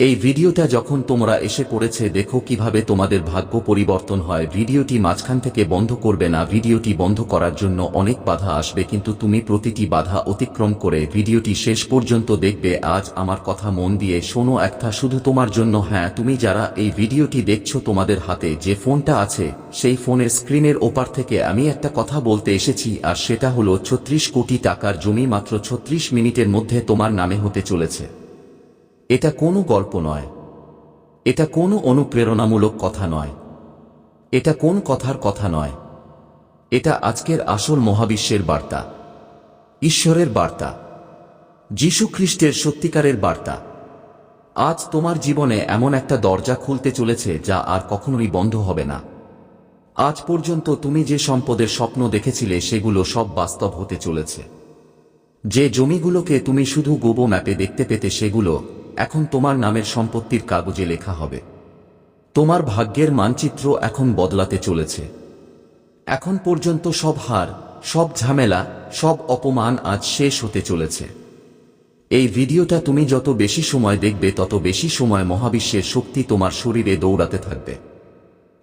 এই ভিডিওটা যখন তোমরা এসে পড়েছে, দেখো কীভাবে তোমাদের ভাগ্য পরিবর্তন হয়। ভিডিওটি মাঝখান থেকে বন্ধ করবে না। ভিডিওটি বন্ধ করার জন্য অনেক বাধা আসবে, কিন্তু তুমি প্রতিটি বাধা অতিক্রম করে ভিডিওটি শেষ পর্যন্ত দেখবে। আজ আমার কথা মন দিয়ে শোনো একটা, শুধু তোমার জন্য। হ্যাঁ তুমি যারা এই ভিডিওটি দেখছ তোমাদের হাতে যে ফোনটা আছে, সেই ফোনের স্ক্রিনের ওপার থেকে আমি একটা কথা বলতে এসেছি, আর সেটা হলো ছত্রিশ কোটি টাকার জমি মাত্র ছত্রিশ মিনিটের মধ্যে তোমার নামে হতে চলেছে। এটা কোনো গল্প নয়। এটা কোনো অনুপ্রেরণামূলক কথা নয়। এটা কোন কথার কথা নয়। এটা আজকের আসল মহাবিশ্বের বার্তা। ঈশ্বরের বার্তা। খ্রিস্টের সত্যিকারের বার্তা। আজ তোমার জীবনে এমন একটা দরজা খুলতে চলেছে যা আর কখনোই বন্ধ হবে না। আজ পর্যন্ত তুমি যে সম্পদের স্বপ্ন দেখেছিলে সেগুলো সব বাস্তব হতে চলেছে। যে জমিগুলোকে তুমি শুধু গোবো ম্যাপে দেখতে পেতে সেগুলো এখন তোমার নামের সম্পত্তির কাগজে লেখা হবে। তোমার ভাগ্যের মানচিত্র এখন বদলাতে চলেছে। এখন পর্যন্ত সব হার, সব ঝামেলা, সব অপমান আজ শেষ হতে চলেছে। এই ভিডিওটা তুমি যত বেশি সময় দেখবে, তত বেশি সময় মহাবিশ্বের শক্তি তোমার শরীরে দৌড়াতে থাকবে।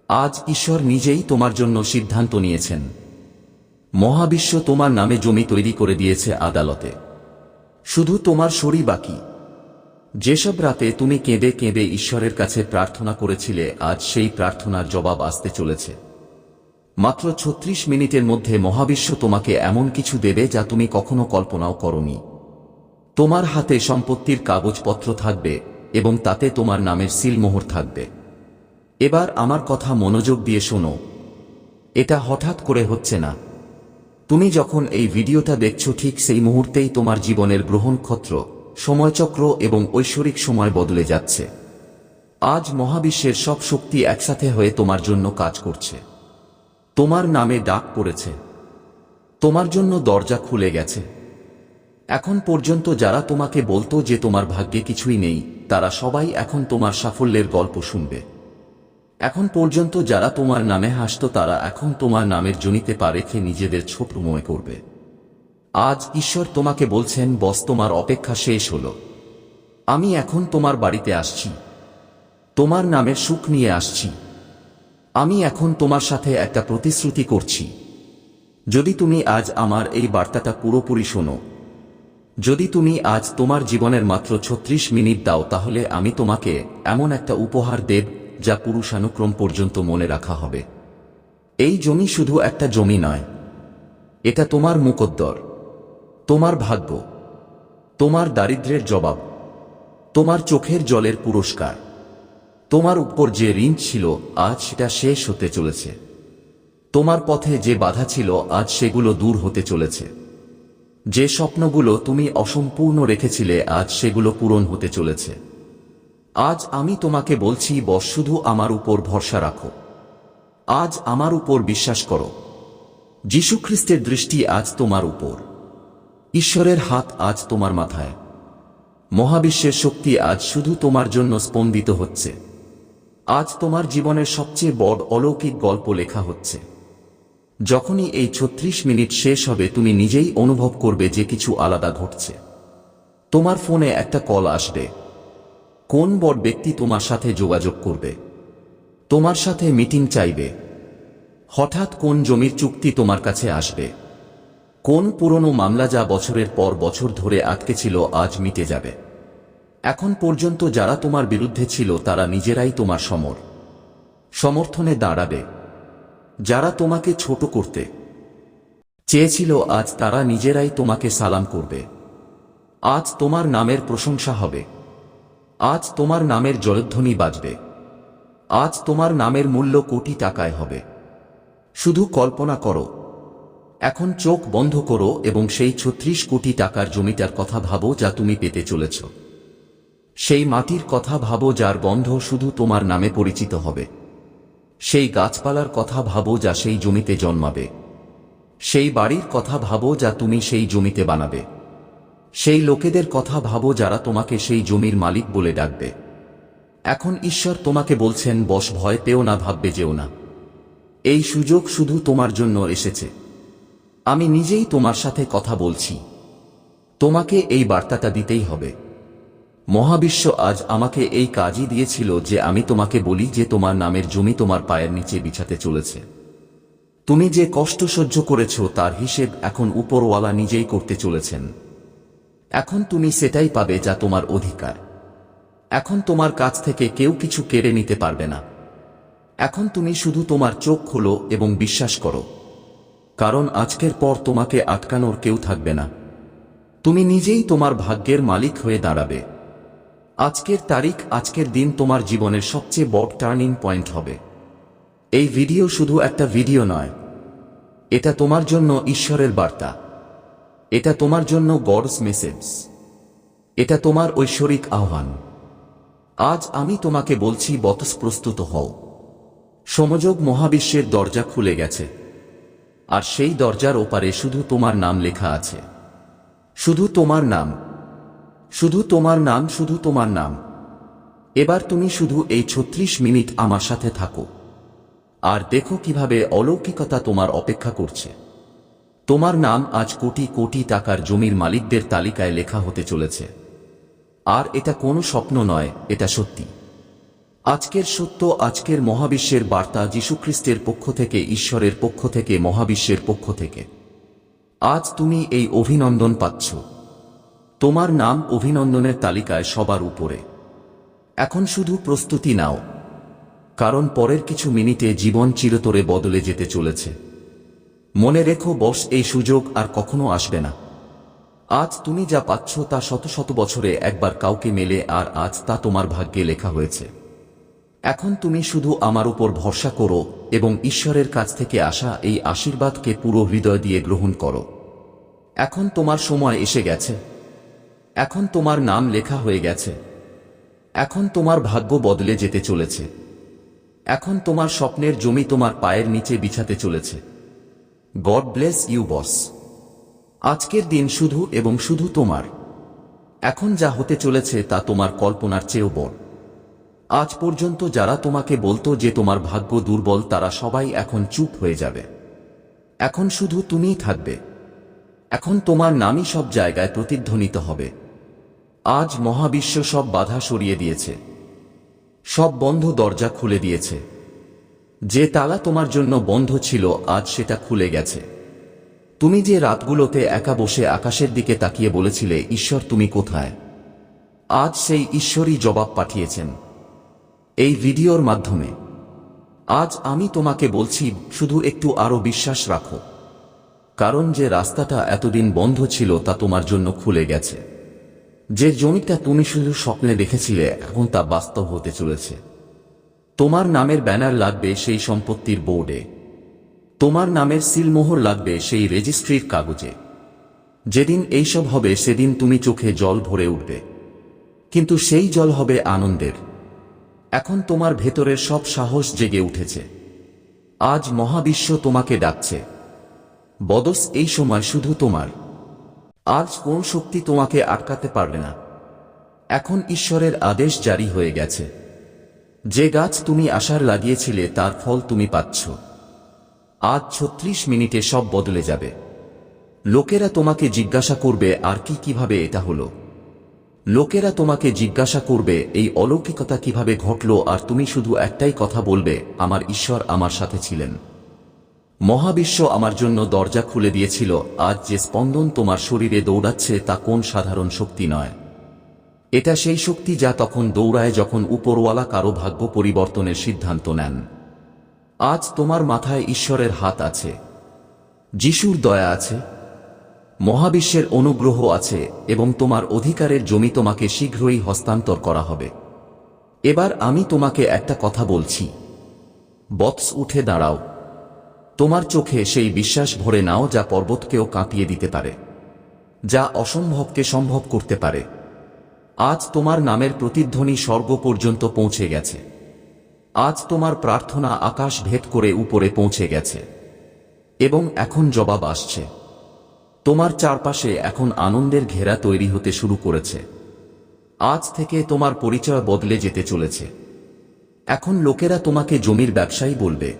আজ ঈশ্বর নিজেই তোমার জন্য সিদ্ধান্ত নিয়েছেন। মহাবিশ্ব তোমার নামে জমি তৈরি করে দিয়েছে আদালতে। শুধু তোমার শরী বাকি। যেসব রাতে তুমি কেঁদে কেঁদে ঈশ্বরের কাছে প্রার্থনা করেছিলে, আজ সেই প্রার্থনার জবাব আসতে চলেছে। মাত্র ছত্রিশ মিনিটের মধ্যে মহাবিশ্ব তোমাকে এমন কিছু দেবে যা তুমি কখনো কল্পনাও করনি। তোমার হাতে সম্পত্তির কাগজপত্র থাকবে এবং তাতে তোমার নামের সিলমোহর থাকবে। এবার আমার কথা মনোযোগ দিয়ে শোনো। এটা হঠাৎ করে হচ্ছে না। তুমি যখন এই ভিডিওটা দেখছ, ঠিক সেই মুহূর্তেই তোমার জীবনের গ্রহণক্ষত্র সময়চক্র এবং ঐশ্বরিক সময় বদলে যাচ্ছে। আজ মহাবিশ্বের সব শক্তি একসাথে হয়ে তোমার জন্য কাজ করছে। তোমার নামে ডাক পড়েছে। তোমার জন্য দরজা খুলে গেছে। এখন পর্যন্ত যারা তোমাকে বলতো যে তোমার ভাগ্যে কিছুই নেই, তারা সবাই এখন তোমার সাফল্যের গল্প শুনবে। এখন পর্যন্ত যারা তোমার নামে হাসত, তারা এখন তোমার নামের জনিতে পা রেখে নিজেদের ছোট মনে করবে। আজ ঈশ্বর তোমাকে বলছেন, বস, তোমার অপেক্ষা শেষ হল। আমি এখন তোমার বাড়িতে আসছি। তোমার নামের সুখ নিয়ে আসছি। আমি এখন তোমার সাথে একটা প্রতিশ্রুতি করছি। যদি তুমি আজ আমার এই বার্তাটা পুরোপুরি শোনো, যদি তুমি আজ তোমার জীবনের মাত্র ছত্রিশ মিনিট দাও, তাহলে আমি তোমাকে এমন একটা উপহার দেব, যা পুরুষানুক্রম পর্যন্ত মনে রাখা হবে। এই জমি শুধু একটা জমি নয়, এটা তোমার মুকদ্দর। তোমার ভাগ্য, তোমার দারিদ্র্যের জবাব, তোমার চোখের জলের পুরস্কার, তোমার উপর যে ঋণ ছিল, আজ সেটা শেষ হতে চলেছে। তোমার পথে যে বাধা ছিল, আজ সেগুলো দূর হতে চলেছে। যে স্বপ্নগুলো তুমি অসম্পূর্ণ রেখেছিলে, আজ সেগুলো পূরণ হতে চলেছে। আজ আমি তোমাকে বলছি, বস, শুধু আমার উপর ভরসা রাখো। আজ আমার উপর বিশ্বাস করো। যীশুখ্রিস্টের দৃষ্টি আজ তোমার উপর। ঈশ্বরের হাত আজ তোমার মাথায়। মহাবিশ্বের শক্তি আজ শুধু তোমার জন্য স্পন্দিত হচ্ছে। আজ তোমার জীবনের সবচেয়ে বড় অলৌকিক গল্প লেখা হচ্ছে। যখনই এই ছত্রিশ মিনিট শেষ হবে, তুমি নিজেই অনুভব করবে যে কিছু আলাদা ঘটছে। তোমার ফোনে একটা কল আসবে। কোন বড় ব্যক্তি তোমার সাথে যোগাযোগ করবে? তোমার সাথে মিটিং চাইবে। হঠাৎ কোন জমির চুক্তি তোমার কাছে আসবে? কোন পুরনো মামলা যা বছরের পর বছর ধরে আটকে ছিল আজ মিটে যাবে। এখন পর্যন্ত যারা তোমার বিরুদ্ধে ছিল তারা নিজেরাই তোমার সমর। সমর্থনে দাঁড়াবে। যারা তোমাকে ছোট করতে চেয়েছিল আজ তারা নিজেরাই তোমাকে সালাম করবে। আজ তোমার নামের প্রশংসা হবে। আজ তোমার নামের জলধ্বনি বাজবে। আজ তোমার নামের মূল্য কোটি টাকায় হবে। শুধু কল্পনা করো। এখন চোখ বন্ধ করো এবং সেই ছত্রিশ কোটি টাকার জমিটার কথা ভাবো যা তুমি পেতে চলেছ। সেই মাটির কথা ভাবো যার গন্ধ শুধু তোমার নামে পরিচিত হবে। সেই গাছপালার কথা ভাবো যা সেই জমিতে জন্মাবে। সেই বাড়ির কথা ভাবো যা তুমি সেই জমিতে বানাবে। সেই লোকেদের কথা ভাবো যারা তোমাকে সেই জমির মালিক বলে ডাকবে। এখন ঈশ্বর তোমাকে বলছেন, বস, ভয় পেও না, ভাববে যেও না। এই সুযোগ শুধু তোমার জন্য এসেছে। আমি নিজেই তোমার সাথে কথা বলছি। তোমাকে এই বার্তাটা দিতেই হবে। মহাবিশ্ব আজ আমাকে এই কাজই দিয়েছিল যে আমি তোমাকে বলি যে তোমার নামের জমি তোমার পায়ের নিচে বিছাতে চলেছে। তুমি যে কষ্ট সহ্য করেছ তার হিসেব এখন উপরওয়ালা নিজেই করতে চলেছেন। এখন তুমি সেটাই পাবে যা তোমার অধিকার। এখন তোমার কাছ থেকে কেউ কিছু কেড়ে নিতে পারবে না। এখন তুমি শুধু তোমার চোখ খোলো এবং বিশ্বাস করো। কারণ আজকের পর তোমাকে আটকানোর কেউ থাকবে না। তুমি নিজেই তোমার ভাগ্যের মালিক হয়ে দাঁড়াবে। আজকের তারিখ আজকের দিন তোমার জীবনের সবচেয়ে বড় টার্নিং পয়েন্ট হবে। এই ভিডিও শুধু একটা ভিডিও নয়। এটা তোমার জন্য ঈশ্বরের বার্তা। এটা তোমার জন্য গডস মেসেজ। এটা তোমার ঐশ্বরিক আহ্বান। আজ আমি তোমাকে বলছি, বতস প্রস্তুত হও। সমযোগ মহাবিশ্বের দরজা খুলে গেছে। আর সেই দরজার ওপারে শুধু তোমার নাম লেখা আছে। শুধু তোমার নাম। শুধু তোমার নাম, শুধু তোমার নাম। এবার তুমি শুধু এই ছত্রিশ মিনিট আমার সাথে থাকো। আর দেখো কীভাবে অলৌকিকতা তোমার অপেক্ষা করছে। তোমার নাম আজ কোটি কোটি টাকার জমির মালিকদের তালিকায় লেখা হতে চলেছে। আর এটা কোনো স্বপ্ন নয়, এটা সত্যি। আজকের সত্য, আজকের মহাবিশ্বের বার্তা যীশুখ্রিস্টের পক্ষ থেকে, ঈশ্বরের পক্ষ থেকে, মহাবিশ্বের পক্ষ থেকে। আজ তুমি এই অভিনন্দন পাচ্ছ। তোমার নাম অভিনন্দনের তালিকায় সবার উপরে। এখন শুধু প্রস্তুতি নাও। কারণ পরের কিছু মিনিটে জীবন চিরতরে বদলে যেতে চলেছে। মনে রেখো, বস, এই সুযোগ আর কখনো আসবে না। আজ তুমি যা পাচ্ছ তা শত শত বছরে একবার কাউকে মেলে আর আজ তা তোমার ভাগ্যে লেখা হয়েছে। এখন তুমি শুধু আমার উপর ভরসা করো এবং ঈশ্বরের কাছ থেকে আসা এই আশীর্বাদকে পুরো হৃদয় দিয়ে গ্রহণ করো। এখন তোমার সময় এসে গেছে। এখন তোমার নাম লেখা হয়ে গেছে। এখন তোমার ভাগ্য বদলে যেতে চলেছে। এখন তোমার স্বপ্নের জমি তোমার পায়ের নিচে বিছাতে চলেছে। God bless you, boss. আজকের দিন শুধু এবং শুধু তোমার। এখন যা হতে চলেছে তা তোমার কল্পনার চেয়েও বড়। আজ পর্যন্ত যারা তোমাকে বলতো যে তোমার ভাগ্য দুর্বল, তারা সবাই এখন চুপ হয়ে যাবে। এখন শুধু তুমিই থাকবে। এখন তোমার নামই সব জায়গায় প্রতিধ্বনিত হবে। আজ মহাবিশ্ব সব বাধা সরিয়ে দিয়েছে। সব বন্ধ দরজা খুলে দিয়েছে। যে তালা তোমার জন্য বন্ধ ছিল, আজ সেটা খুলে গেছে। তুমি যে রাতগুলোতে একা বসে আকাশের দিকে তাকিয়ে বলেছিলে, ঈশ্বর, তুমি কোথায়? আজ সেই ঈশ্বরই জবাব পাঠিয়েছেন। এই ভিডিওর মাধ্যমে। আজ আমি তোমাকে বলছি, শুধু একটু আরও বিশ্বাস রাখো। কারণ যে রাস্তাটা এতদিন বন্ধ ছিল তা তোমার জন্য খুলে গেছে। যে জমিটা তুমি শুধু স্বপ্নে দেখেছিলে, এখন তা বাস্তব হতে চলেছে। তোমার নামের ব্যানার লাগবে সেই সম্পত্তির বোর্ডে। তোমার নামের সিলমোহর লাগবে সেই রেজিস্ট্রির কাগজে। যেদিন এইসব হবে, সেদিন তুমি চোখে জল ভরে উঠবে। কিন্তু সেই জল হবে আনন্দের। এখন তোমার ভেতরের সব সাহস জেগে উঠেছে। আজ মহাবিশ্ব তোমাকে ডাকছে। বদস, এই সময় শুধু তোমার। আজ কোন শক্তি তোমাকে আটকাতে পারবে না। এখন ঈশ্বরের আদেশ জারি হয়ে গেছে। যে গাছ তুমি আশার লাগিয়েছিলে, তার ফল তুমি পাচ্ছ। আজ ছত্রিশ মিনিটে সব বদলে যাবে। লোকেরা তোমাকে জিজ্ঞাসা করবে, আর কি কীভাবে এটা হলো? লোকেরা তোমাকে জিজ্ঞাসা করবে, এই অলৌকিকতা কীভাবে ঘটল আর তুমি শুধু একটাই কথা বলবে, আমার ঈশ্বর আমার সাথে ছিলেন। মহাবিশ্ব আমার জন্য দরজা খুলে দিয়েছিল, আজ যে স্পন্দন তোমার শরীরে দৌড়াচ্ছে তা কোন সাধারণ শক্তি নয়। এটা সেই শক্তি যা তখন দৌড়ায় যখন উপরওয়ালা কারও ভাগ্য পরিবর্তনের সিদ্ধান্ত নেন। আজ তোমার মাথায় ঈশ্বরের হাত আছে। যিশুর দয়া আছে। মহাবিশ্বের অনুগ্রহ আছে এবং তোমার অধিকারের জমি তোমাকে শীঘ্রই হস্তান্তর করা হবে। এবার আমি তোমাকে একটা কথা বলছি। বৎস উঠে দাঁড়াও। তোমার চোখে সেই বিশ্বাস ভরে নাও যা পর্বতকেও কাঁপিয়ে দিতে পারে, যা অসম্ভবকে সম্ভব করতে পারে। আজ তোমার নামের প্রতিধ্বনি স্বর্গ পর্যন্ত পৌঁছে গেছে। আজ তোমার প্রার্থনা আকাশ ভেদ করে উপরে পৌঁছে গেছে। এবং এখন জবাব আসছে। তোমার চারপাশে এখন আনন্দের ঘেরা তৈরি হতে শুরু করেছে। আজ থেকে তোমার পরিচয় বদলে যেতে চলেছে। এখন লোকেরা তোমাকে জমির ব্যবসায়ী বলবে।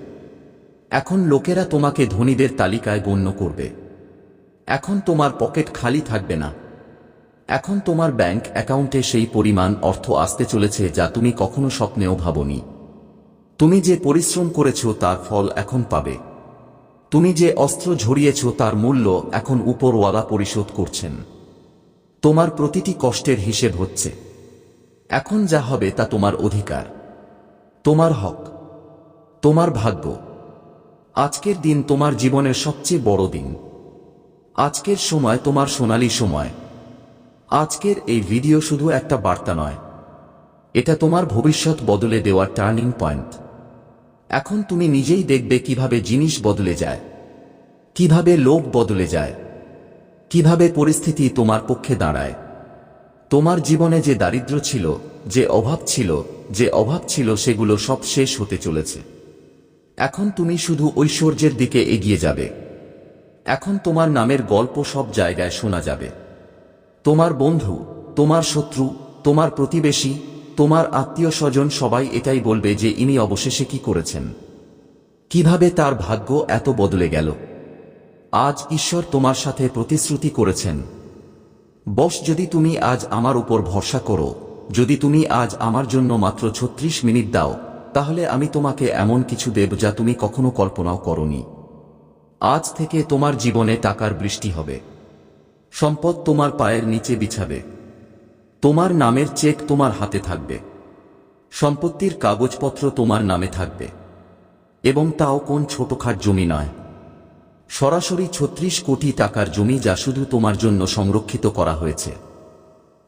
এখন লোকেরা তোমাকে ধনীদের তালিকায় গণ্য করবে। এখন তোমার পকেট খালি থাকবে না। এখন তোমার ব্যাংক অ্যাকাউন্টে সেই পরিমাণ অর্থ আসতে চলেছে যা তুমি কখনো স্বপ্নেও ভাবনি। তুমি যে পরিশ্রম করেছ তার ফল এখন পাবে। তুমি যে অস্ত্র ঝরিয়েছ তার মূল্য এখন উপরওয়ালা পরিশোধ করছেন। তোমার প্রতিটি কষ্টের হিসেব হচ্ছে। এখন যা হবে তা তোমার অধিকার। তোমার হক। তোমার ভাগ্য। আজকের দিন তোমার জীবনের সবচেয়ে বড় দিন। আজকের সময় তোমার সোনালি সময়। আজকের এই ভিডিও শুধু একটা বার্তা নয়। এটা তোমার ভবিষ্যৎ বদলে দেওয়ার টার্নিং পয়েন্ট। এখন তুমি নিজেই দেখবে কীভাবে জিনিস বদলে যায়। কীভাবে লোভ বদলে যায়। কীভাবে পরিস্থিতি তোমার পক্ষে দাঁড়ায়। তোমার জীবনে যে দারিদ্র্য ছিল, যে অভাব ছিল, যে অভাব ছিল সেগুলো সব শেষ হতে চলেছে। এখন তুমি শুধু ঐশ্বর্যের দিকে এগিয়ে যাবে। এখন তোমার নামের গল্প সব জায়গায় শোনা যাবে। তোমার বন্ধু, তোমার শত্রু, তোমার প্রতিবেশী তোমার আত্মীয় স্বজন সবাই এটাই বলবে যে ইনি অবশেষে কি করেছেন। কীভাবে তার ভাগ্য এত বদলে গেল? আজ ঈশ্বর তোমার সাথে প্রতিশ্রুতি করেছেন। বস, যদি তুমি আজ আমার উপর ভরসা করো, যদি তুমি আজ আমার জন্য মাত্র ছত্রিশ মিনিট দাও, তাহলে আমি তোমাকে এমন কিছু দেব যা তুমি কখনো কল্পনাও করনি। আজ থেকে তোমার জীবনে টাকার বৃষ্টি হবে। সম্পদ তোমার পায়ের নিচে বিছাবে। তোমার নামের চেক তোমার হাতে থাকবে। সম্পত্তির কাগজপত্র তোমার নামে থাকবে। এবং তাও কোন ছোটখাট জমি নয়। সরাসরি ছত্রিশ কোটি টাকার জমি যা শুধু তোমার জন্য সংরক্ষিত করা হয়েছে।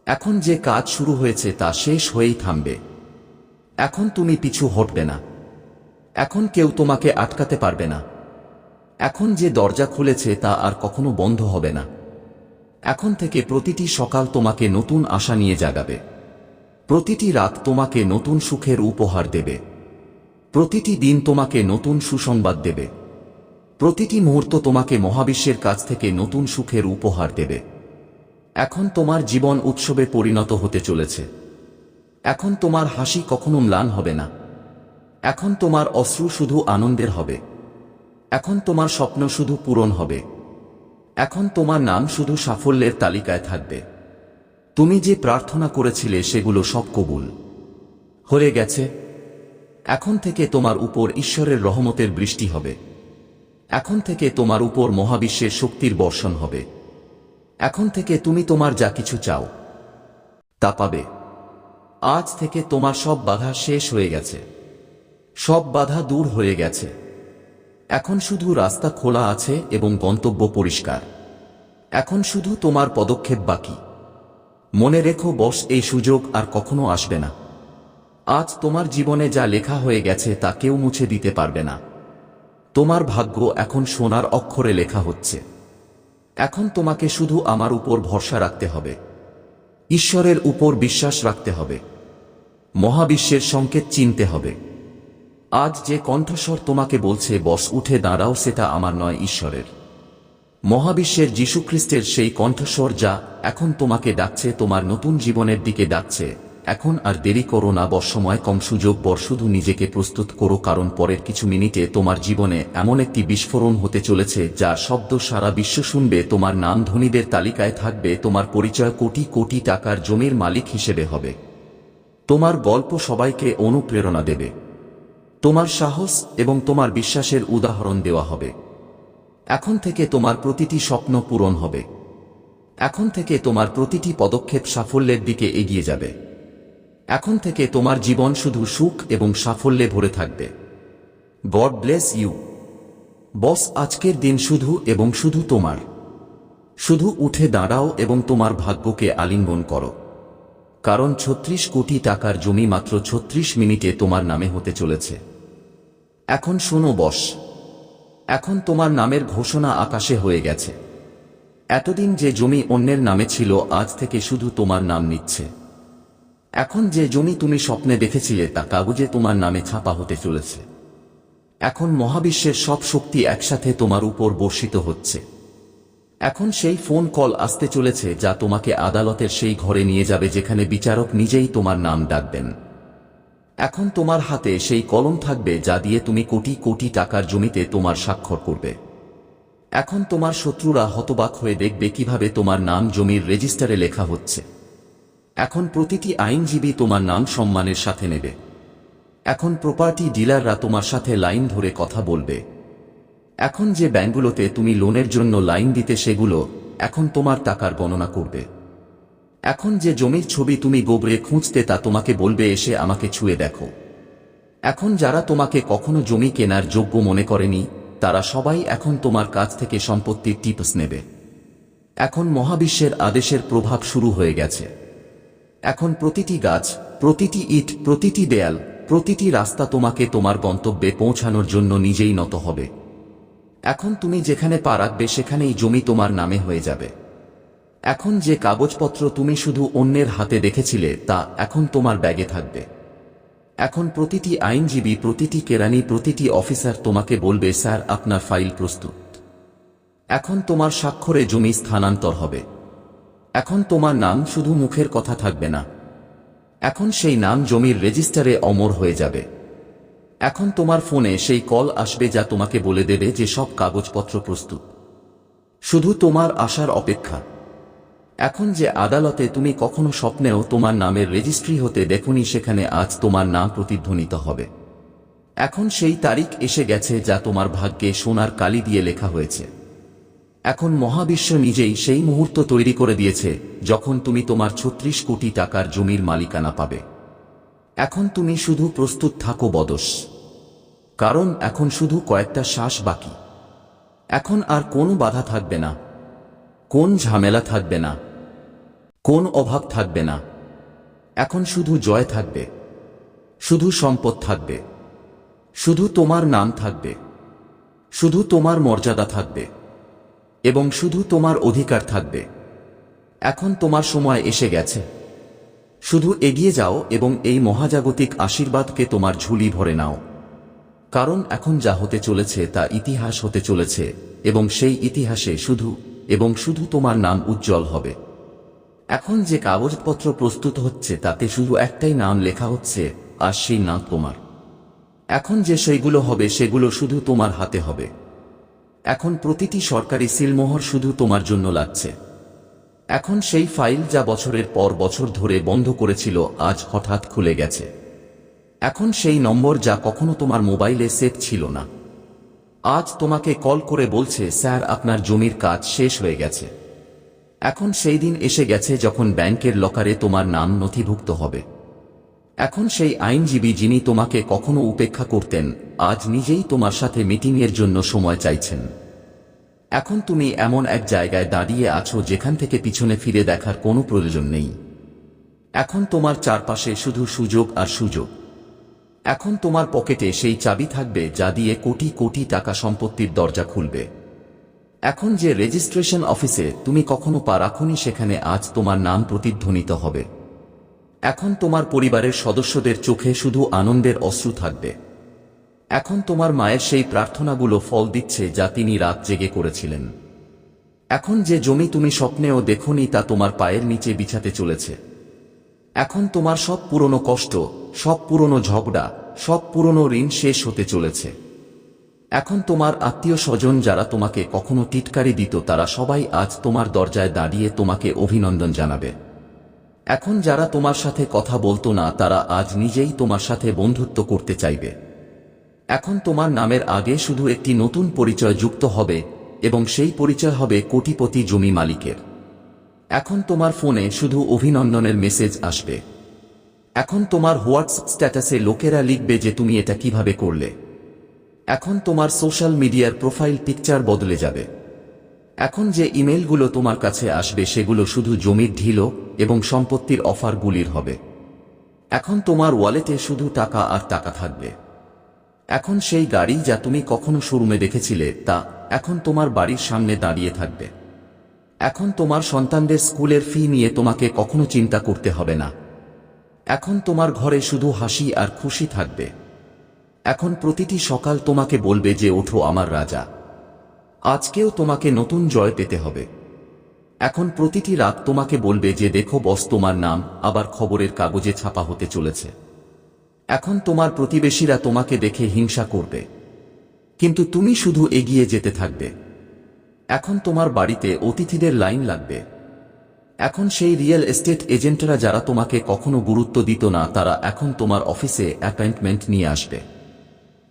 এখন যে কাজ শুরু হয়েছে তা শেষ হয়েই থামবে। এখন তুমি পিছু হটবে না। এখন কেউ তোমাকে আটকাতে পারবে না। এখন যে দরজা খুলেছে তা আর কখনো বন্ধ হবে না। এখন থেকে প্রতিটি সকাল তোমাকে নতুন আশা নিয়ে জাগাবে। প্রতিটি রাত তোমাকে নতুন সুখের উপহার দেবে। প্রতিটি দিন তোমাকে নতুন সুসংবাদ দেবে। প্রতিটি মুহূর্ত তোমাকে মহাবিশ্বের কাছ থেকে নতুন সুখের উপহার দেবে। এখন তোমার জীবন উৎসবে পরিণত হতে চলেছে। এখন তোমার হাসি কখনো ম্লান হবে না। এখন তোমার অশ্রু শুধু আনন্দের হবে। এখন তোমার স্বপ্ন শুধু পূরণ হবে। এখন তোমার নাম শুধু সাফল্যের তালিকায় থাকবে। তুমি যে প্রার্থনা করেছিলে সেগুলো সব কবুল। হয়ে গেছে। এখন থেকে তোমার উপর ঈশ্বরের রহমতের বৃষ্টি হবে। এখন থেকে তোমার উপর মহাবিশ্বের শক্তির বর্ষণ হবে। এখন থেকে তুমি তোমার যা কিছু চাও, তা পাবে। আজ থেকে তোমার সব বাধা শেষ হয়ে গেছে। সব বাধা দূর হয়ে গেছে। এখন শুধু রাস্তা খোলা আছে এবং গন্তব্য পরিষ্কার। এখন শুধু তোমার পদক্ষেপ বাকি। মনে রেখো বস, এই সুযোগ আর কখনো আসবে না। আজ তোমার জীবনে যা লেখা হয়ে গেছে তা কেউ মুছে দিতে পারবে না। তোমার ভাগ্য এখন সোনার অক্ষরে লেখা হচ্ছে। এখন তোমাকে শুধু আমার উপর ভরসা রাখতে হবে। ঈশ্বরের উপর বিশ্বাস রাখতে হবে। মহাবিশ্বের সংকেত চিনতে হবে। আজ যে কণ্ঠস্বর তোমাকে বলছে, বস, উঠে দাঁড়াও, সেটা আমার নয়, ঈশ্বরের। মহাবিশ্বের যীশুখ্রিস্টের সেই কণ্ঠস্বর যা এখন তোমাকে ডাকছে, তোমার নতুন জীবনের দিকে ডাকছে। এখন আর দেরি করো না বর সময় কম, সুযোগ বর, শুধু নিজেকে প্রস্তুত করো, কারণ পরের কিছু মিনিটে তোমার জীবনে এমন একটি বিস্ফোরণ হতে চলেছে, যা শব্দ সারা বিশ্ব শুনবে, তোমার নাম ধনীদের তালিকায় থাকবে, তোমার পরিচয় কোটি কোটি টাকার জমির মালিক হিসেবে হবে। তোমার গল্প সবাইকে অনুপ্রেরণা দেবে। তোমার সাহস এবং তোমার বিশ্বাসের উদাহরণ দেওয়া হবে। এখন থেকে তোমার প্রতিটি স্বপ্ন পূরণ হবে। এখন থেকে তোমার প্রতিটি পদক্ষেপ সাফল্যের দিকে এগিয়ে যাবে। এখন থেকে তোমার জীবন শুধু সুখ এবং সাফল্যে ভরে থাকবে। God bless you. বস, আজকের দিন শুধু এবং শুধু তোমার। শুধু উঠে দাঁড়াও এবং তোমার ভাগ্যকে আলিঙ্গন করো। কারণ ছত্রিশ কোটি টাকার জমি মাত্র ছত্রিশ মিনিটে তোমার নামে হতে চলেছে। এখন শোনো বস। এখন তোমার নামের ঘোষণা আকাশে হয়ে গেছে। এতদিন যে জমি অন্যের নামে ছিল, আজ থেকে শুধু তোমার নাম নিচ্ছে। এখন যে জমি তুমি স্বপ্নে দেখেছিলে, তা কাগজে তোমার নামে ছাপা হতে চলেছে। এখন মহাবিশ্বের সব শক্তি একসাথে তোমার উপর বর্ষিত হচ্ছে। এখন সেই ফোন কল আসতে চলেছে, যা তোমাকে আদালতের সেই ঘরে নিয়ে যাবে, যেখানে বিচারক নিজেই তোমার নাম ডাকবেন। এখন তোমার হাতে সেই কলম থাকবে যা দিয়ে তুমি কোটি কোটি টাকার জমিতে তোমার স্বাক্ষর করবে। এখন তোমার শত্রুরা হতবাক হয়ে দেখবে কীভাবে তোমার নাম জমির রেজিস্টারে লেখা হচ্ছে। এখন প্রতিটি আইনজীবী তোমার নাম সম্মানের সাথে নেবে। এখন প্রপার্টি ডিলাররা তোমার সাথে লাইন ধরে কথা বলবে। এখন যে ব্যাংকগুলোতে তুমি লোনের জন্য লাইন দিতে সেগুলো এখন তোমার টাকার গণনা করবে। এখন যে জমির ছবি তুমি গোবরে খুঁজতে তা তোমাকে বলবে, এসে আমাকে ছুঁয়ে দেখো। এখন যারা তোমাকে কখনো জমি কেনার যোগ্য মনে করেনি, তারা সবাই এখন তোমার কাছ থেকে সম্পত্তির টিপস নেবে। এখন মহাবিশ্বের আদেশের প্রভাব শুরু হয়ে গেছে। এখন প্রতিটি গাছ, প্রতিটি ইট, প্রতিটি দেয়াল, প্রতিটি রাস্তা তোমাকে তোমার গন্তব্যে পৌঁছানোর জন্য নিজেই নত হবে। এখন তুমি যেখানে পা রাখবে, সেখানেই জমি তোমার নামে হয়ে যাবে। এখন যে কাগজপত্র তুমি শুধু অন্যের হাতে দেখেছিলে, তা এখন তোমার ব্যাগে থাকবে। এখন প্রতিটি আইনজীবী, প্রতিটি কেরানি, প্রতিটি অফিসার তোমাকে বলবে, স্যার, আপনার ফাইল প্রস্তুত। এখন তোমার স্বাক্ষরে জমি স্থানান্তর হবে। এখন তোমার নাম শুধু মুখের কথা থাকবে না। এখন সেই নাম জমির রেজিস্টারে অমর হয়ে যাবে। এখন তোমার ফোনে সেই কল আসবে যা তোমাকে বলে দেবে যে সব কাগজপত্র প্রস্তুত। শুধু তোমার আসার অপেক্ষা। এখন যে আদালতে তুমি কখনো স্বপ্নেও তোমার নামের রেজিস্ট্রি হতে দেখুনি, সেখানে আজ তোমার নাম প্রতিধ্বনিত হবে। এখন সেই তারিখ এসে গেছে যা তোমার ভাগ্যে সোনার কালি দিয়ে লেখা হয়েছে। এখন মহাবিশ্ব নিজেই সেই মুহূর্ত তৈরি করে দিয়েছে, যখন তুমি তোমার ছত্রিশ কোটি টাকার জমির মালিকানা পাবে। এখন তুমি শুধু প্রস্তুত থাকো বদস। কারণ এখন শুধু কয়েকটা শ্বাস বাকি। এখন আর কোনো বাধা থাকবে না। কোন ঝামেলা থাকবে না, কোন অভাব থাকবে না, এখন শুধু জয় থাকবে, শুধু সম্পদ থাকবে, শুধু তোমার নাম থাকবে, শুধু তোমার মর্যাদা থাকবে, এবং শুধু তোমার অধিকার থাকবে। এখন তোমার সময় এসে গেছে। শুধু এগিয়ে যাও এবং এই মহাজাগতিক আশীর্বাদকে তোমার ঝুলি ভরে নাও। কারণ এখন যা হতে চলেছে তা ইতিহাস হতে চলেছে, এবং সেই ইতিহাসে শুধু এবং শুধু তোমার নাম উজ্জ্বল হবে। এখন যে কাগজপত্র প্রস্তুত হচ্ছে, তাতে শুধু একটাই নাম লেখা হচ্ছে, আর সেই নাম তোমার। এখন যে সেইগুলো হবে, সেগুলো শুধু তোমার হাতে হবে। এখন প্রতিটি সরকারি সিলমোহর শুধু তোমার জন্য লাগছে। এখন সেই ফাইল যা বছরের পর বছর ধরে বন্ধ করেছিল, আজ হঠাৎ খুলে গেছে। এখন সেই নম্বর যা কখনো তোমার মোবাইলে সেট ছিল না। আজ তোমাকে কল করে বলছে, স্যার, আপনার জমির কাজ শেষ হয়ে গেছে। এখন সেই দিন এসে গেছে যখন ব্যাংকের লকারে তোমার নাম নথিভুক্ত হবে। এখন সেই আইনজীবী যিনি তোমাকে কখনো উপেক্ষা করতেন, আজ নিজেই তোমার সাথে মিটিংয়ের জন্য সময় চাইছেন। এখন তুমি এমন এক জায়গায় দাঁড়িয়ে আছো যেখান থেকে পিছনে ফিরে দেখার কোনো প্রয়োজন নেই। এখন তোমার চারপাশে শুধু সুযোগ আর সুযোগ। এখন তোমার পকেটে সেই চাবি থাকবে যা দিয়ে কোটি কোটি টাকা সম্পত্তির দরজা খুলবে। এখন যে রেজিস্ট্রেশন অফিসে তুমি কখনো পা রাখনি সেখানে আজ তোমার নাম প্রতিধ্বনিত হবে। এখন তোমার পরিবারের সদস্যদের চোখে শুধু আনন্দের অশ্রু থাকবে। এখন তোমার মায়ের সেই প্রার্থনাগুলো ফল দিচ্ছে যা তিনি রাত জেগে করেছিলেন। এখন যে জমি তুমি স্বপ্নেও দেখনি তা তোমার পায়ের নিচে বিছাতে চলেছে। এখন তোমার সব পুরনো কষ্ট, সব পুরনো ঝগড়া, সব পুরনো ঋণ শেষ হতে চলেছে। এখন তোমার আত্মীয় স্বজন যারা তোমাকে কখনো টিটকারি দিত, তারা সবাই আজ তোমার দরজায় দাঁড়িয়ে তোমাকে অভিনন্দন জানাবে। এখন যারা তোমার সাথে কথা বলতো না, তারা আজ নিজেই তোমার সাথে বন্ধুত্ব করতে চাইবে। এখন তোমার নামের আগে শুধু একটি নতুন পরিচয় যুক্ত হবে, এবং সেই পরিচয় হবে কোটিপতি জমি মালিকের। এখন তোমার ফোনে শুধু অভিনন্দনের মেসেজ আসবে। এখন তোমার হোয়াটসঅ্যাপ স্ট্যাটাসে লোকেরা লিখবে যে তুমি এটা কীভাবে করলে। এখন তোমার সোশ্যাল মিডিয়ার প্রোফাইল পিকচার বদলে যাবে। এখন যে ইমেলগুলো তোমার কাছে আসবে সেগুলো শুধু জমির ঢিলো এবং সম্পত্তির অফারগুলির হবে। এখন তোমার ওয়ালেটে শুধু টাকা আর টাকা থাকবে। এখন সেই গাড়ি যা তুমি কখনো শোরুমে দেখেছিলে তা এখন তোমার বাড়ির সামনে দাঁড়িয়ে থাকবে। এখন তোমার সন্তানদের স্কুলের ফি নিয়ে তোমাকে কখনো চিন্তা করতে হবে না। এখন তোমার ঘরে শুধু হাসি আর খুশি থাকবে। এখন প্রতিটি সকাল তোমাকে বলবে যে, ওঠো আমার রাজা। আজকেও তোমাকে নতুন জয় পেতে হবে। এখন প্রতিটি রাত তোমাকে বলবে যে, দেখো বস, তোমার নাম আবার খবরের কাগজে ছাপা হতে চলেছে। এখন তোমার প্রতিবেশীরা তোমাকে দেখে হিংসা করবে। কিন্তু তুমি শুধু এগিয়ে যেতে থাকবে। এখন তোমার বাড়িতে অতিথিদের লাইন লাগবে। এখন সেই রিয়েল এস্টেট এজেন্টরা যারা তোমাকে কখনো গুরুত্ব দিত না, তারা এখন তোমার অফিসে অ্যাপয়েন্টমেন্ট নিয়ে আসবে।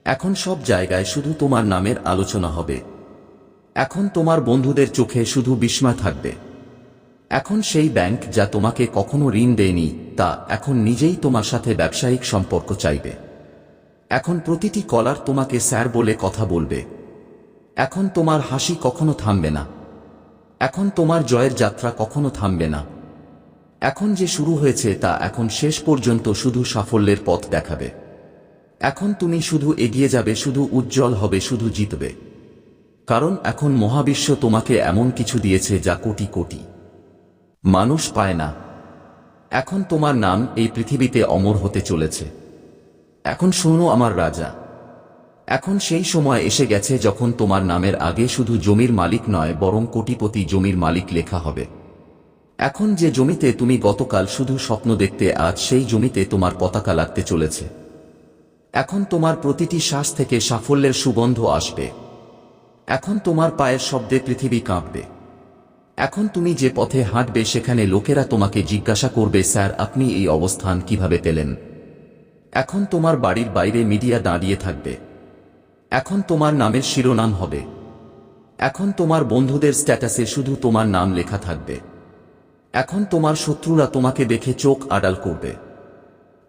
এখন সব জায়গায় শুধু তোমার নামের আলোচনা হবে। এখন তোমার বন্ধুদের চোখে শুধু বিস্ময় থাকবে। এখন সেই ব্যাংক যা তোমাকে কখনো ঋণ দেয়নি, তা এখন নিজেই তোমার সাথে ব্যবসায়িক সম্পর্ক চাইবে। এখন প্রতিটি কলার তোমাকে স্যার বলে কথা বলবে। এখন তোমার হাসি কখনো থামবে না। এখন তোমার জয়ের যাত্রা কখনো থামবে না। এখন যে শুরু হয়েছে তা এখন শেষ পর্যন্ত শুধু সাফল্যের পথ দেখাবে। এখন তুমি শুধু এগিয়ে যাবে, শুধু উজ্জ্বল হবে, শুধু জিতবে। কারণ এখন মহাবিশ্ব তোমাকে এমন কিছু দিয়েছে যা কোটি কোটি। মানুষ পায় না। এখন তোমার নাম এই পৃথিবীতে অমর হতে চলেছে। এখন শোনো আমার রাজা। এখন সেই সময় এসে গেছে যখন তোমার নামের আগে শুধু জমির মালিক নয়, বরং কোটিপতি জমির মালিক লেখা হবে। এখন যে জমিতে তুমি গতকাল শুধু স্বপ্ন দেখতে, আজ সেই জমিতে তোমার পতাকা লাগতে চলেছে। এখন তোমার প্রতিটি শ্বাস থেকে সাফল্যের সুগন্ধ আসবে। এখন তোমার পায়ের শব্দে পৃথিবী কাঁপবে। এখন তুমি যে পথে হাঁটবে, সেখানে লোকেরা তোমাকে জিজ্ঞাসা করবে, স্যার, আপনি এই অবস্থান কীভাবে পেলেন? এখন তোমার বাড়ির বাইরে মিডিয়া দাঁড়িয়ে থাকবে। এখন তোমার নামের শিরোনাম হবে। এখন তোমার বন্ধুদের স্ট্যাটাসে শুধু তোমার নাম লেখা থাকবে। এখন তোমার শত্রুরা তোমাকে দেখে চোখ আড়াল করবে।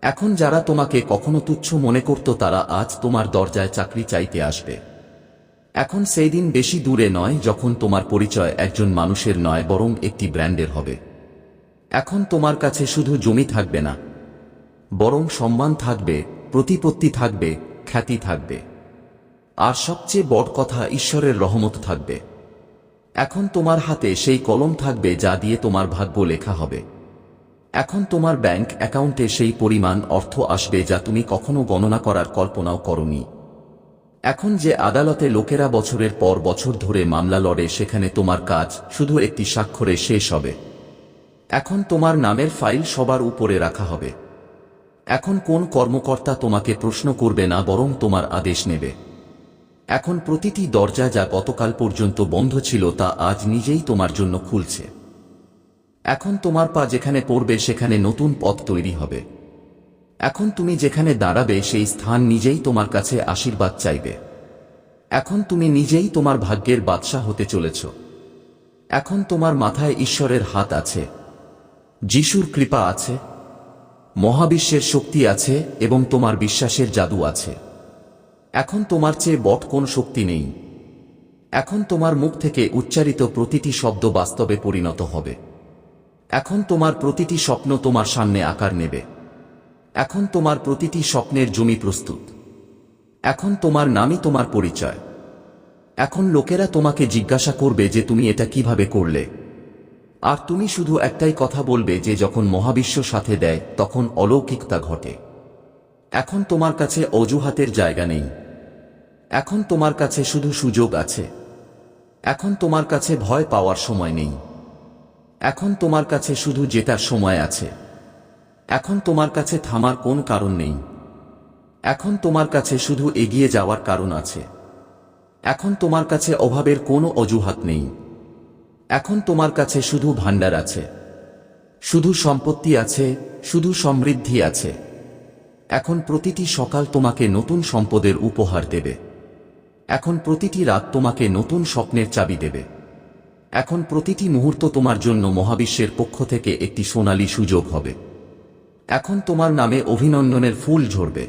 এখন যারা তোমাকে কখনো তুচ্ছ মনে করত তারা আজ তোমার দরজায় চাকরি চাইতে আসবে। এখন সেই দিন বেশি দূরে নয় যখন তোমার পরিচয় একজন মানুষের নয়, বরং একটি ব্র্যান্ডের হবে। এখন তোমার কাছে শুধু জমি থাকবে না, বরং সম্মান থাকবে, প্রতিপত্তি থাকবে, খ্যাতি থাকবে। আর সবচেয়ে বড় কথা ঈশ্বরের রহমত থাকবে। এখন তোমার হাতে সেই কলম থাকবে যা দিয়ে তোমার ভাগ্য লেখা হবে। এখন তোমার ব্যাংক অ্যাকাউন্টে সেই পরিমাণ অর্থ আসবে যা তুমি কখনো গণনা করার কল্পনাও করনি। এখন যে আদালতে লোকেরা বছরের পর বছর ধরে মামলা লড়ে, সেখানে তোমার কাজ শুধু একটি স্বাক্ষরে শেষ হবে। এখন তোমার নামের ফাইল সবার উপরে রাখা হবে। এখন কোন কর্মকর্তা তোমাকে প্রশ্ন করবে না, বরং তোমার আদেশ নেবে। এখন প্রতিটি দরজা যা গতকাল পর্যন্ত বন্ধ ছিল তা আজ নিজেই তোমার জন্য খুলছে। এখন তোমার পা যেখানে পড়বে সেখানে নতুন পথ তৈরি হবে। এখন তুমি যেখানে দাঁড়াবে সেই স্থান নিজেই তোমার কাছে আশীর্বাদ চাইবে। এখন তুমি নিজেই তোমার ভাগ্যের বাদশাহ হতে চলেছ। এখন তোমার মাথায় ঈশ্বরের হাত আছে। যিশুর কৃপা আছে। মহাবিশ্বের শক্তি আছে এবং তোমার বিশ্বাসের জাদু আছে। এখন তোমার চেয়ে বট কোন শক্তি নেই। এখন তোমার মুখ থেকে উচ্চারিত প্রতিটি শব্দ বাস্তবে পরিণত হবে। এখন তোমার প্রতিটি স্বপ্ন তোমার সামনে আকার নেবে। এখন তোমার প্রতিটি স্বপ্নের জমি প্রস্তুত। এখন তোমার নামই তোমার পরিচয়। এখন লোকেরা তোমাকে জিজ্ঞাসা করবে যে তুমি এটা কীভাবে করলে। আর তুমি শুধু একটাই কথা বলবে যে যখন মহাবিশ্ব সাথে দেয়, তখন অলৌকিকতা ঘটে। এখন তোমার কাছে অজুহাতের জায়গা নেই। এখন তোমার কাছে শুধু সুযোগ আছে। এখন তোমার কাছে ভয় পাওয়ার সময় নেই। এখন তোমার কাছে শুধু জেতার সময় আছে। এখন তোমার কাছে থামার কোন কারণ নেই। এখন তোমার কাছে শুধু এগিয়ে যাওয়ার কারণ আছে। এখন তোমার কাছে অভাবের কোনো অজুহাত নেই। এখন তোমার কাছে শুধু ভাণ্ডার আছে। শুধু সম্পত্তি আছে, শুধু সমৃদ্ধি আছে। এখন প্রতিটি সকাল তোমাকে নতুন সম্পদের উপহার দেবে। এখন প্রতিটি রাত তোমাকে নতুন স্বপ্নের চাবি দেবে। এখন প্রতিটি মুহূর্ত তোমার জন্য মহাবিশ্বের পক্ষ থেকে একটি সোনালী সুযোগ হবে। এখন তোমার নামে অভিনন্দনের ফুল ঝরবে।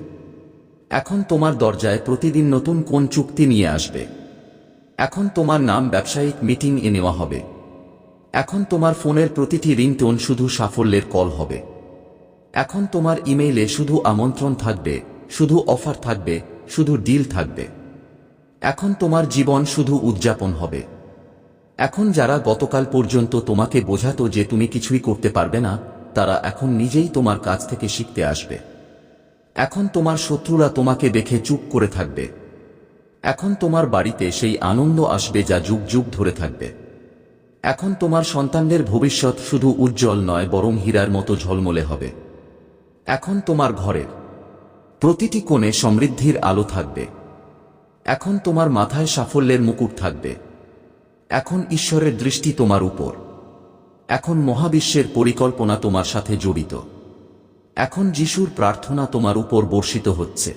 এখন তোমার দরজায় প্রতিদিন নতুন কোন চুক্তি নিয়ে আসবে। এখন তোমার নাম ব্যবসায়িক মিটিং এ নেওয়া হবে। এখন তোমার ফোনের প্রতিটি রিংটোন শুধু সাফল্যের কল হবে। এখন তোমার ইমেইলে শুধু আমন্ত্রণ থাকবে, শুধু অফার থাকবে, শুধু ডিল থাকবে। এখন তোমার জীবন শুধু উদযাপন হবে। এখন যারা গতকাল পর্যন্ত তোমাকে বোঝাতো যে তুমি কিছুই করতে পারবে না, তারা এখন নিজেই তোমার কাছ থেকে শিখতে আসবে। এখন তোমার শত্রুরা তোমাকে দেখে চুপ করে থাকবে। এখন তোমার বাড়িতে সেই আনন্দ আসবে যা যুগ যুগ ধরে থাকবে। এখন তোমার সন্তানদের ভবিষ্যৎ শুধু উজ্জ্বল নয়, বরং হীরার মতো ঝলমলে হবে। এখন তোমার ঘরের প্রতিটি কোণে সমৃদ্ধির আলো থাকবে। এখন তোমার মাথায় সাফল্যের মুকুট থাকবে। এখন ঈশ্বরের দৃষ্টি তোমার উপর। এখন মহাবিশ্বের পরিকল্পনা তোমার সাথে জড়িত। এখন যিশুর প্রার্থনা তোমার উপর বর্ষিত হচ্ছে।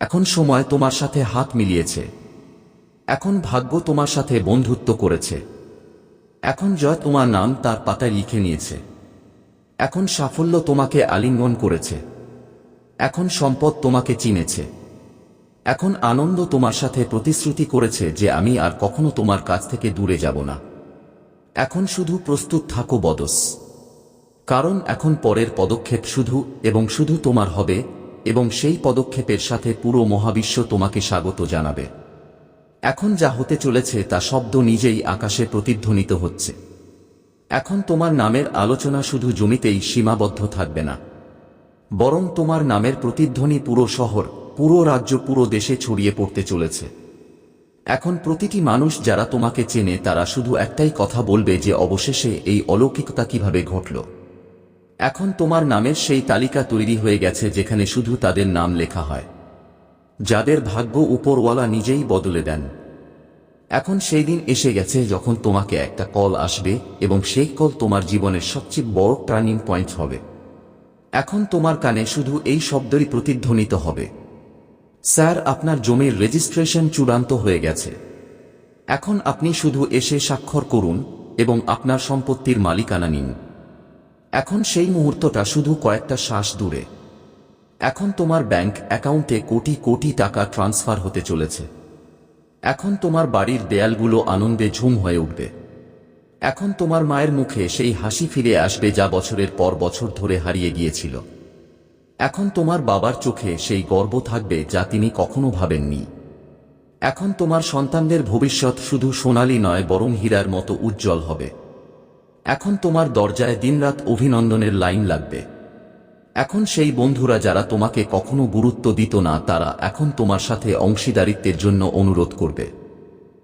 এখন সময় তোমার সাথে হাত মিলিয়েছে। এখন ভাগ্য তোমার সাথে বন্ধুত্ব করেছে। এখন জয় তোমার নাম তার পাতায় লিখে নিয়েছে। এখন সাফল্য তোমাকে আলিঙ্গন করেছে। এখন সম্পদ তোমাকে চিনেছে। এখন আনন্দ তোমার সাথে প্রতিশ্রুতি করেছে যে আমি আর কখনো তোমার কাছ থেকে দূরে যাব না। এখন শুধু প্রস্তুত থাকো বদস। কারণ এখন পরের পদক্ষেপ শুধু এবং শুধু তোমার হবে এবং সেই পদক্ষেপের সাথে পুরো মহাবিশ্ব তোমাকে স্বাগত জানাবে। এখন যা হতে চলেছে তা শব্দ নিজেই আকাশে প্রতিধ্বনিত হচ্ছে। এখন তোমার নামের আলোচনা শুধু জমিতেই সীমাবদ্ধ থাকবে না। বরং তোমার নামের প্রতিধ্বনি পুরো শহর পুরো রাজ্য পুরো দেশে ছড়িয়ে পড়তে চলেছে। এখন প্রতিটি মানুষ যারা তোমাকে চেনে, তারা শুধু একটাই কথা বলবে যে, অবশেষে এই অলৌকিকতা কীভাবে ঘটল। এখন তোমার নামের সেই তালিকা তৈরি হয়ে গেছে, যেখানে শুধু তাদের নাম লেখা হয়। যাদের ভাগ্য উপরওয়ালা নিজেই বদলে দেন। এখন সেই দিন এসে গেছে যখন তোমাকে একটা কল আসবে, এবং সেই কল তোমার জীবনের সবচেয়ে বড় টার্নিং পয়েন্ট হবে। এখন তোমার কানে শুধু এই শব্দই প্রতিধ্বনিত হবে। স্যার, আপনার জমির রেজিস্ট্রেশন চূড়ান্ত হয়ে গেছে। এখন আপনি শুধু এসে স্বাক্ষর করুন এবং আপনার সম্পত্তির মালিকানা নিন। এখন সেই মুহূর্তটা শুধু কয়েকটা শ্বাস দূরে। এখন তোমার ব্যাংক অ্যাকাউন্টে কোটি কোটি টাকা ট্রান্সফার হতে চলেছে। এখন তোমার বাড়ির দেয়ালগুলো আনন্দে ঝুম হয়ে উঠবে। এখন তোমার মায়ের মুখে সেই হাসি ফিরে আসবে যা বছরের পর বছর ধরে হারিয়ে গিয়েছিল। এখন তোমার বাবার চোখে সেই গর্ব থাকবে যা তিনি কখনো ভাবেননি। এখন তোমার সন্তানদের ভবিষ্যৎ শুধু সোনালি নয়, বরং হীরার মতো উজ্জ্বল হবে। এখন তোমার দরজায় দিনরাত অভিনন্দনের লাইন লাগবে। এখন সেই বন্ধুরা যারা তোমাকে কখনো গুরুত্ব দিত না, তারা এখন তোমার সাথে অংশীদারিত্বের জন্য অনুরোধ করবে।